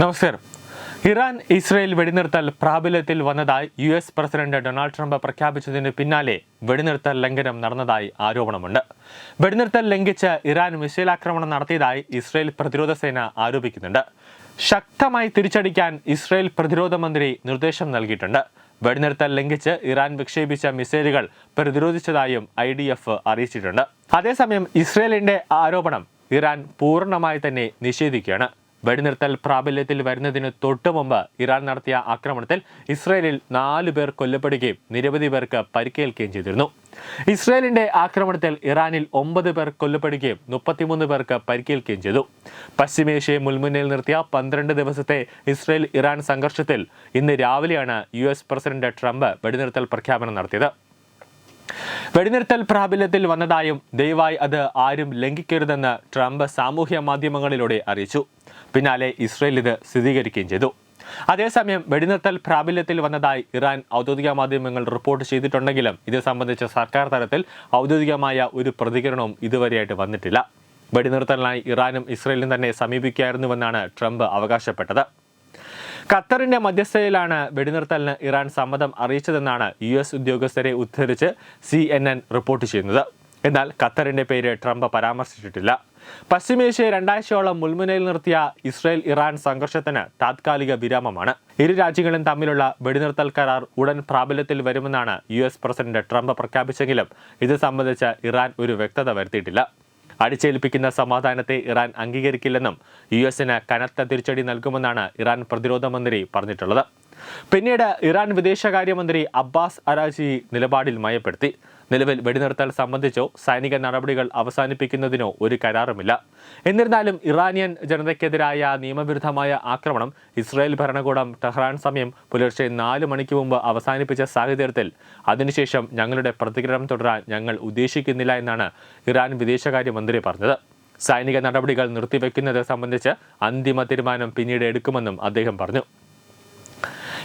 നമസ്കാരം. Iran Israel വെടിനിർത്തൽ പ്രാബല്യത്തിൽ വന്നതായി U S president Donald Trump പ്രഖ്യാപിച്ചതിന് പിന്നാലെ വെടിനിർത്തൽ ലംഘനം നടന്നതായി ആരോപണമുണ്ട്. വെടിനിർത്തൽ ലംഘിച്ച് ഇറാൻ മിസൈൽ ആക്രമണം നടത്തിയതായി ഇസ്രയേൽ പ്രതിരോധ സേന ആരോപിക്കുന്നുണ്ട്. ശക്തമായി തിരിച്ചടിക്കാൻ ഇസ്രയേൽ പ്രതിരോധ മന്ത്രി നിർദ്ദേശം നൽകിയിട്ടുണ്ട്. വെടിനിർത്തൽ ലംഘിച്ച് ഇറാൻ വിക്ഷേപിച്ച മിസൈലുകൾ പ്രതിരോധിച്ചതായും ഐ ഡി എഫ് അറിയിച്ചിട്ടുണ്ട്. അതേസമയം ഇസ്രയേലിന്റെ ആരോപണം ഇറാൻ പൂർണമായി തന്നെ നിഷേധിക്കുകയാണ്. വെടിനിർത്തൽ പ്രാബല്യത്തിൽ വരുന്നതിന് തൊട്ടു മുമ്പ് ഇറാൻ നടത്തിയ ആക്രമണത്തിൽ ഇസ്രയേലിൽ നാലു പേർ കൊല്ലപ്പെടുകയും നിരവധി പേർക്ക് പരിക്കേൽക്കുകയും ചെയ്തിരുന്നു. ഇസ്രയേലിന്റെ ആക്രമണത്തിൽ ഇറാനിൽ ഒമ്പത് പേർ കൊല്ലപ്പെടുകയും മുപ്പത്തിമൂന്ന് പേർക്ക് പരിക്കേൽക്കുകയും ചെയ്തു. പശ്ചിമേഷ്യയെ മുൾമുന്നിൽ നിർത്തിയ പന്ത്രണ്ട് ദിവസത്തെ ഇസ്രയേൽ ഇറാൻ സംഘർഷത്തിൽ ഇന്ന് രാവിലെയാണ് യു പ്രസിഡന്റ് ട്രംപ് വെടിനിർത്തൽ പ്രഖ്യാപനം നടത്തിയത്. വെടിനിർത്തൽ പ്രാബല്യത്തിൽ വന്നതായും ദയവായി അത് ആരും ലംഘിക്കരുതെന്ന് ട്രംപ് സാമൂഹ്യ മാധ്യമങ്ങളിലൂടെ അറിയിച്ചു. പിന്നാലെ ഇസ്രയേൽ ഇത് സ്ഥിരീകരിക്കുകയും ചെയ്തു. അതേസമയം വെടിനിർത്തൽ പ്രാബല്യത്തിൽ വന്നതായി ഇറാൻ ഔദ്യോഗിക മാധ്യമങ്ങൾ റിപ്പോർട്ട് ചെയ്തിട്ടുണ്ടെങ്കിലും ഇത് സംബന്ധിച്ച് സർക്കാർ തലത്തിൽ ഔദ്യോഗികമായ ഒരു പ്രതികരണവും ഇതുവരെയായിട്ട് വന്നിട്ടില്ല. വെടിനിർത്തലിനായി ഇറാനും ഇസ്രയേലും തന്നെ സമീപിക്കുകയായിരുന്നുവെന്നാണ് ട്രംപ് അവകാശപ്പെട്ടത്. ഖത്തറിന്റെ മധ്യസ്ഥതയിലാണ് വെടിനിർത്തലിന് ഇറാൻ സമ്മതം അറിയിച്ചതെന്നാണ് യു എസ് ഉദ്യോഗസ്ഥരെ ഉദ്ധരിച്ച് സി റിപ്പോർട്ട് ചെയ്യുന്നത്. എന്നാൽ ഖത്തറിന്റെ പേര് ട്രംപ് പരാമർശിച്ചിട്ടില്ല. പശ്ചിമേഷ്യയെ രണ്ടാഴ്ചയോളം മുൾമുനയിൽ നിർത്തിയ ഇസ്രായേൽ ഇറാൻ സംഘർഷത്തിന് താത്കാലിക വിരാമമാണ്. ഇരു രാജ്യങ്ങളും തമ്മിലുള്ള വെടിനിർത്തൽ കരാർ ഉടൻ പ്രാബല്യത്തിൽ വരുമെന്നാണ് യു പ്രസിഡന്റ് ട്രംപ് പ്രഖ്യാപിച്ചെങ്കിലും ഇത് സംബന്ധിച്ച് ഇറാൻ ഒരു വ്യക്തത വരുത്തിയിട്ടില്ല. അടിച്ചേൽപ്പിക്കുന്ന സമാധാനത്തെ ഇറാൻ അംഗീകരിക്കില്ലെന്നും യു എസിന് കനത്ത തിരിച്ചടി നൽകുമെന്നാണ് ഇറാൻ പ്രതിരോധ മന്ത്രി പറഞ്ഞിട്ടുള്ളത്. പിന്നീട് ഇറാൻ വിദേശകാര്യമന്ത്രി അബ്ബാസ് അരാജി നിലപാടിൽ മയപ്പെടുത്തി. നിലവിൽ വെടിനിർത്തൽ സംബന്ധിച്ചോ സൈനിക നടപടികൾ അവസാനിപ്പിക്കുന്നതിനോ ഒരു കരാറുമില്ല. എന്നിരുന്നാലും ഇറാനിയൻ ജനതയ്ക്കെതിരായ നിയമവിരുദ്ധമായ ആക്രമണം ഇസ്രായേൽ ഭരണകൂടം ടെഹ്റാൻ സമയം പുലർച്ചെ നാല് മണിക്ക് മുമ്പ് അവസാനിപ്പിച്ച സാഹചര്യത്തിൽ അതിനുശേഷം ഞങ്ങളുടെ പ്രതികരണം തുടരാൻ ഞങ്ങൾ ഉദ്ദേശിക്കുന്നില്ല എന്നാണ് ഇറാൻ വിദേശകാര്യമന്ത്രി പറഞ്ഞത്. സൈനിക നടപടികൾ നിർത്തിവെക്കുന്നത് സംബന്ധിച്ച് അന്തിമ തീരുമാനം പിന്നീട് എടുക്കുമെന്നും അദ്ദേഹം പറഞ്ഞു.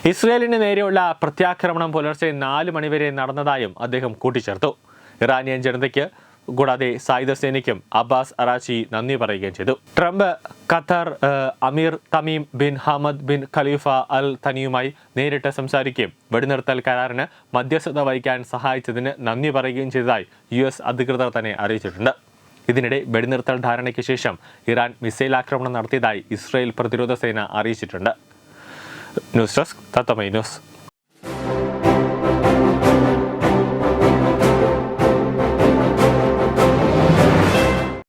ഇസ്രയേലിന് നേരെയുള്ള പ്രത്യാക്രമണം പുലർച്ചെ നാല് മണിവരെ നടന്നതായും അദ്ദേഹം കൂട്ടിച്ചേർത്തു. ഇറാനിയൻ ജനതയ്ക്ക് കൂടാതെ സായുധ സേനയ്ക്കും അബ്ബാസ് അറാച്ചി നന്ദി പറയുകയും ചെയ്തു. ട്രംപ് ഖത്തർ അമീർ Tamim bin Hamad bin Khalifa al തനിയുമായി നേരിട്ട് സംസാരിക്കുകയും വെടിനിർത്തൽ കരാറിന് മധ്യസ്ഥത വഹിക്കാൻ സഹായിച്ചതിന് നന്ദി പറയുകയും ചെയ്തതായി യു എസ് അധികൃതർ തന്നെ അറിയിച്ചിട്ടുണ്ട്. ഇതിനിടെ വെടിനിർത്തൽ ധാരണയ്ക്ക് ശേഷം ഇറാൻ മിസൈൽ ആക്രമണം നടത്തിയതായി ഇസ്രായേൽ പ്രതിരോധ സേന അറിയിച്ചിട്ടുണ്ട്. nosotros, tanto nos.